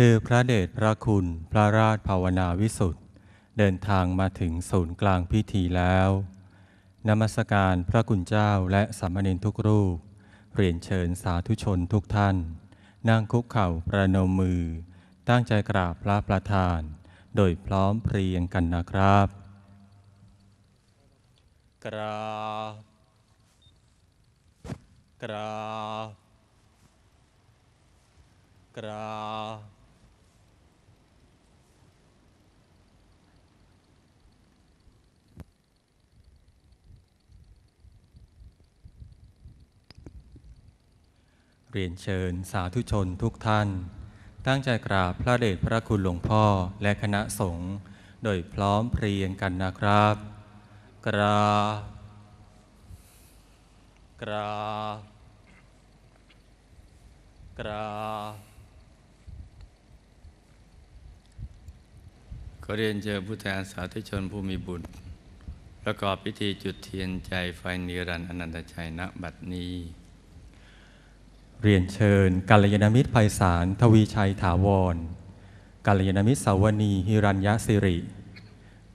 คือพระเดชพระคุณ พระราชภาวนาวิสุทธ์เดินทางมาถึงศูนย์กลางพิธีแล้ว นมัสการพระคุณเจ้าและสามเณรทุกรูป เรียนเชิญสาธุชนทุกท่าน นั่งคุกเข่าประนมมือ ตั้งใจกราบพระประธาน โดยพร้อมเพรียงกันนะครับ กราบกราบกราบ รียนเชิญสาธุชนทุกท่าน ตั้งใจกราบพระเดชพระคุณหลวงพ่อและคณะสงฆ์โดยพร้อมเพรียงกันนะครับ กราบกราบกราบขอเรียนเชิญผู้แทนสาธุชนผู้มีบุญประกอบพิธีจุดเทียนใจไฟนิรันดร์อนันตชัยณบัดนี้ เรียนเชิญกัลยาณมิตรไพศาลทวีชัยถาวรกัลยาณมิตรสาวนีฮิรัญยสิริ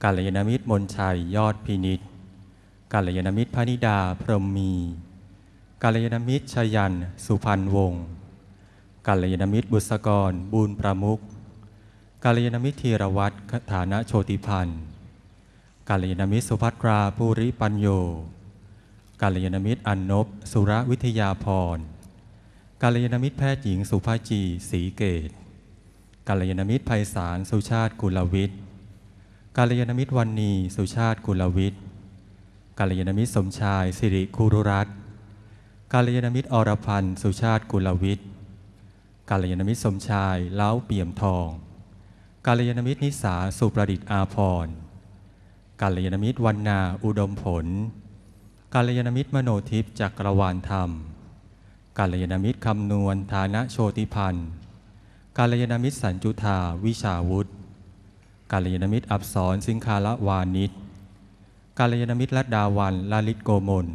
กัลยาณมิตรมนชัยยอดพินิษกัลยาณมิตรพนิดาพรหมมีกัลยาณมิตรชยันสุพรรณวงศ์กัลยาณมิตรบุษกรบูรณ์ประมุขกัลยาณมิตรธีรวัตรฐานะโชติพันธ์กัลยาณมิตรสุภัตราภูริปัญโยกัลยาณมิตรอันนบสุรวิทยาพร กัลยาณมิตรแพทย์หญิงสุภาจีศรีเกตกัลยาณมิตรไพศาลสุชาติกุลวิทย์กัลยาณมิตรวันนีสุชาติกุลวิทย์กัลยาณมิตรสมชายสิริคุรุรัตน์กัลยาณมิตรอรพันธ์สุชาติกุลวิทย์กัลยาณมิตรสมชายเล้าเปี่ยมทองกัลยาณมิตรนิสาสุประดิษฐ์อาพรกัลยาณมิตรวันนาอุดมผลกัลยาณมิตรมโนทิพย์จักรวาลธรรม กาลยาณมิตรคำนวณฐานะโชติพันธ์กาลยาณมิตรสัญจุธาวิชาวุฒิกาลยาณมิตรอับสรสิงคาละวานิชกาลยาณมิตรลัดดาวันลาลิตโกมล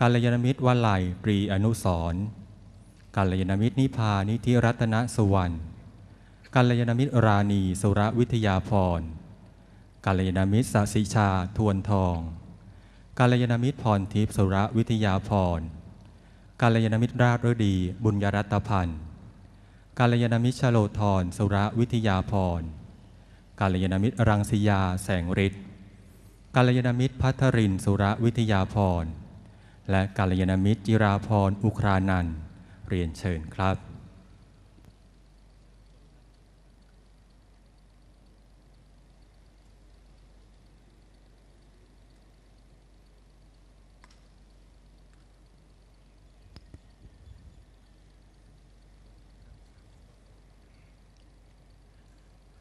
กาลยาณมิตรวัลัยปรีอนุสร์กาลยาณมิตรนิพานิธิรัตนสุวรรณกาลยาณมิตรราณีสุรวิทยาพรกาลยาณมิตรสศิชาทวนทองกาลยาณมิตรพรทิพย์สุรวิทยาพร กาลยานมิตรราชฤดี บุญยรัตพันธ์กาลยานมิตรชโลธรสุรวิทยาพรกาลยานมิตรรังสียาแสงฤทธิ์กาลยานมิตรพัทรินสุรวิทยาพรและกาลยานมิตรจิราพรอุครานันเรียนเชิญครับ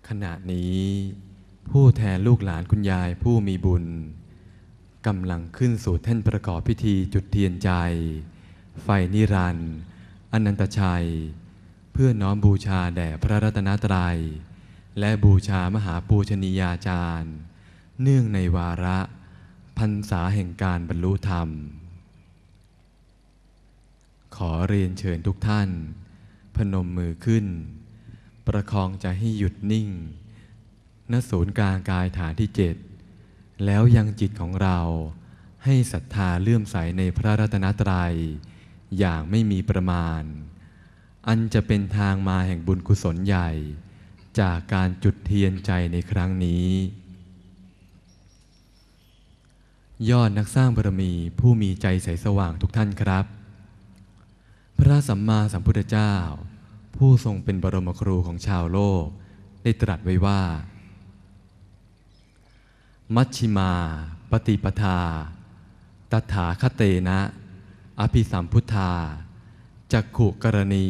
ขณะนี้ ผู้แทนลูกหลานคุณยายผู้มีบุญกำลังขึ้นสู่แท่นประกอบพิธีจุดเทียนใจ ไฟนิรันดร์อนันตชัย เพื่อน้อมบูชาแด่พระรัตนตรัย และบูชามหาปูชนียาจารย์ เนื่องในวาระพรรษาแห่งการบรรลุธรรม ขอเรียนเชิญทุกท่าน พนมมือขึ้น ประคองใจให้หยุดนิ่ง ณ ศูนย์กลางกายฐานที่เจ็ดแล้วยังจิตของเราให้ศรัทธาเลื่อมใสในพระรัตนตรัย อย่างไม่มีประมาณ อันจะเป็นทางมาแห่งบุญกุศลใหญ่ จากการจุดเทียนใจในครั้งนี้ ยอดนักสร้างบารมีผู้มีใจใสสว่างทุกท่านครับ พระสัมมาสัมพุทธเจ้า ผู้ทรงเป็นบรมครูของชาวโลก ได้ตรัสไว้ว่า มัชชิมา ปฏิปทา ตถาคเตนะ อภิสัมพุทธา จักขุกรณี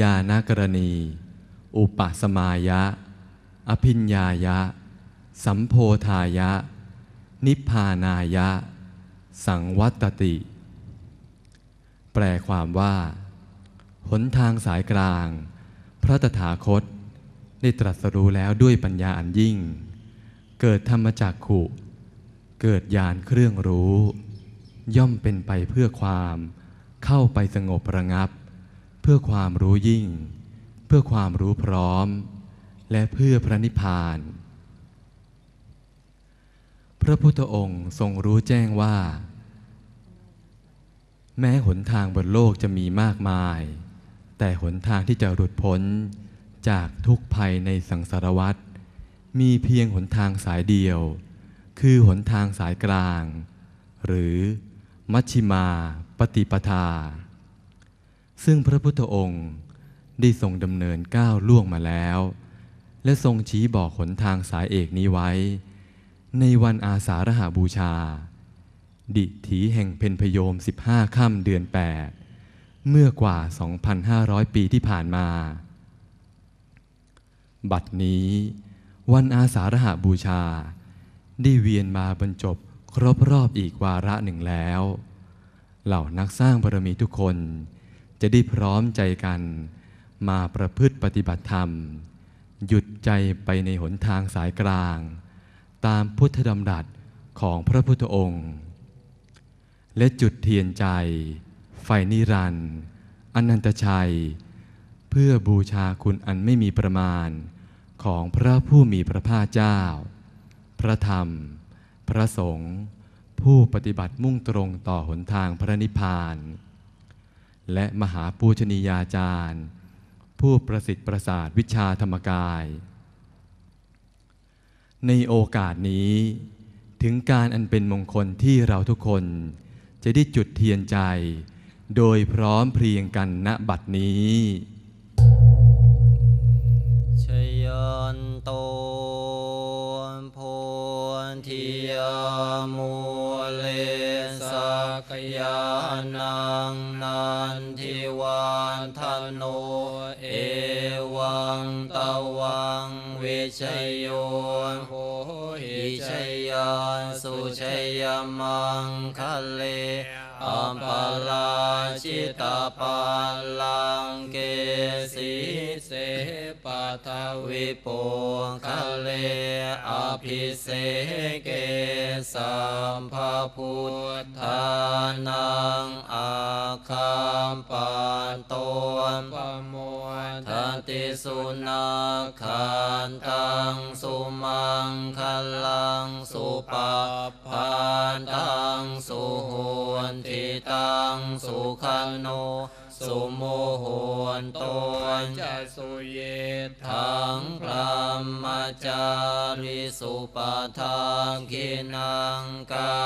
ญาณกรณี อุปสมายะ อภิญญายะ สัมโพธายะ นิพพานายะ สังวัตติ แปลความว่า หนทางสายกลาง พระตถาคต ได้ตรัสรู้แล้วด้วยปัญญาอันยิ่ง เกิดธรรมจักขุ เกิดญาณเครื่องรู้ ย่อมเป็นไปเพื่อความ เข้าไปสงบระงับ เพื่อความรู้ยิ่ง เพื่อความรู้พร้อม และเพื่อพระนิพพาน พระพุทธองค์ทรงรู้แจ้งว่าแม้หนทางบนโลกจะมีมากมาย แต่หนทางที่จะหลุดพ้นจากทุกภัยในสังสารวัฏมีเพียงหนทางสายเดียว คือหนทางสายกลาง หรือมัชชิมาปฏิปทา ซึ่งพระพุทธองค์ได้ทรงดำเนินก้าวล่วงมาแล้ว และทรงชี้บอกหนทางสายเอกนี้ไว้ ในวันอาสาฬหาบูชา ดิถีแห่งเพนพยม 15 ค่ำเดือน 8 เมื่อกว่า 2,500 ปีที่ผ่านมา บัดนี้วันอาสาฬหาบูชา ได้เวียนมาบรรจบครบรอบอีกวาระหนึ่งแล้ว เหล่านักสร้างบารมีทุกคน จะได้พร้อมใจกันมาประพฤติปฏิบัติธรรม หยุดใจไปในหนทางสายกลาง ตามพุทธดำรัสของพระพุทธองค์ และจุดเทียนใจ ไฟนิรันดร์อนันตชัย เพื่อบูชาคุณอันไม่มีประมาณของพระผู้มีพระภาคเจ้า พระธรรม พระสงฆ์ผู้ปฏิบัติมุ่งตรงต่อหนทางพระนิพพาน และมหาปูชนียาจารย์ ผู้ประสิทธิ์ประสาทวิชาธรรมกาย ในโอกาสนี้ถึงการอันเป็นมงคลที่เราทุกคนจะได้จุดเทียนใจ โดยพร้อมเพรียงกันณบัดนี้ชยันโตโพธิยามุเลสักยานังนันทิวันทโนเอวังตวังวิชยโยโหหิชยาสุชยมังคะเล ชิตาปาลังเกสีเสปะทวิปุคะเลอภิเสเกสัมภพุทธานังอาคัมปันโตปโมทันติสุนาคันตังสุมังคลังสุปาพันตังสุห งสุขันโนสุโมโหนตนจะสุเยทังพระมจาริสุปทานกินังกา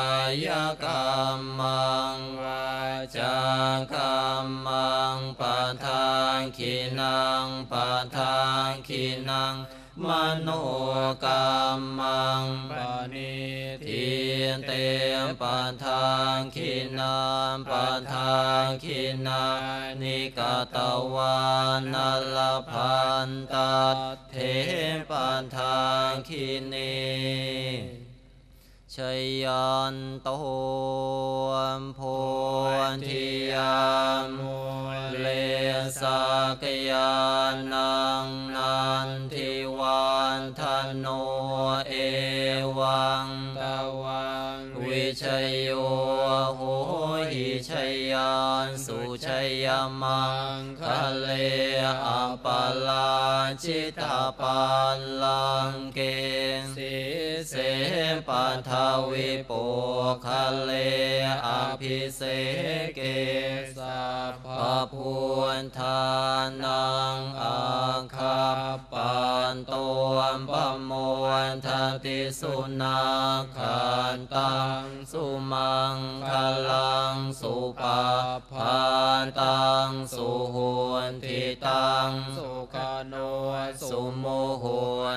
ยกรรมังวาจากรรมังปทานกินังปทานกินัง มโนกรรมังปณิทินเตมปทานขินังปทานขินานิกาตวานัลพันตัดเทปทานขินีชยันโตโพธิยามุเลสักยาน มังคะเลอัปปลาชิตาปัลลังเกสิเสปัทวิปุคะเลอภิเสเกสัพพพุทานังอาคาปันโตมปโมทันติสุนาคันตังสุมังคลัง สุปาพานตังสุโหนทิตังสุขโนสุโมโห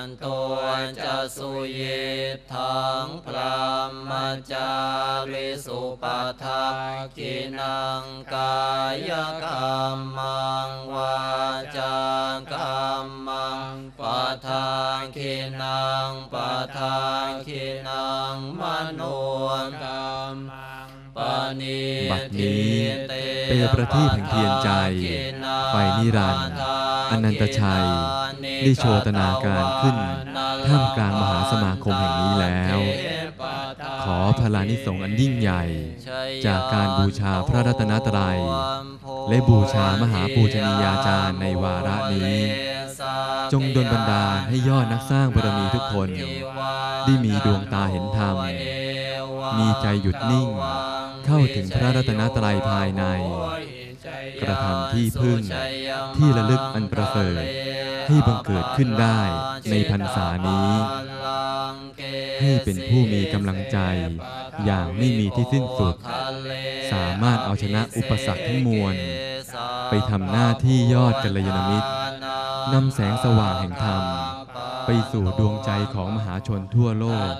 นตัวจะสุเยทังพระมมจาริสุปทากินังกายกรรมังวาจากรรมังปทานขินังปทานขินังมโนกรรมัง บัดนี้เป็นประทีปแห่งเทียนใจไฟนิรันดร์อนันตชัยได้โชตนาการขึ้น ท่ามกลางมหาสมาคมแห่งนี้แล้ว ขอพลานิสงส์อันยิ่งใหญ่ จากการบูชาพระรัตนตรัย และบูชามหาปูชนียาจารย์ในวาระนี้จงดลบันดาลให้ยอดนักสร้างบารมีทุกคน ได้มีดวงตาเห็นธรรม มีใจหยุดนิ่ง เข้าถึงพระรัตนตรัยภายใน กระทำที่พึ่งที่ระลึกอันประเสริฐให้บังเกิดขึ้นได้ในพรรษานี้ ให้เป็นผู้มีกำลังใจ อย่างไม่มีที่สิ้นสุด สามารถเอาชนะอุปสรรคทั้งมวล ไปทำหน้าที่ยอดกัลยาณมิตรนำแสงสว่างแห่งธรรม ไปสู่ดวงใจของมหาชนทั่วโลก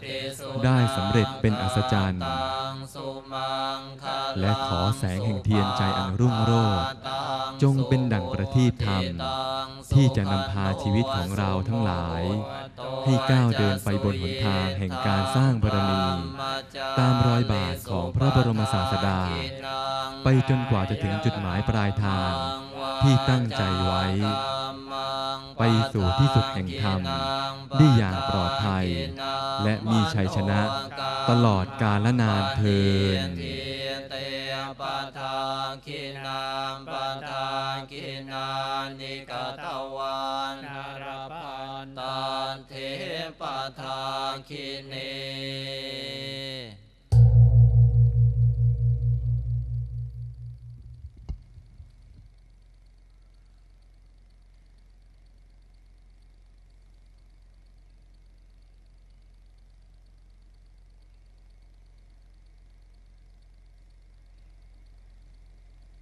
ได้สำเร็จเป็นอัศจรรย์ และขอแสงแห่งเทียนใจอันรุ่งโรจน์จงเป็นดั่งประทีปธรรม ที่จะนำพาชีวิตของเราทั้งหลาย ให้ก้าวเดินไปบนหนทางแห่งการสร้างบารมี ตามรอยบาทของพระบรมศาสดา ไปจนกว่าจะถึงจุดหมายปลายทางที่ตั้งใจไว้ ไปสู่ที่สุดแห่งธรรมได้อย่างปลอดภัย และมีชัยชนะตลอดกาลนานเทินเตปะทาคินามปะทาคินานิกตวานนารพันตาเทปะทาคิเน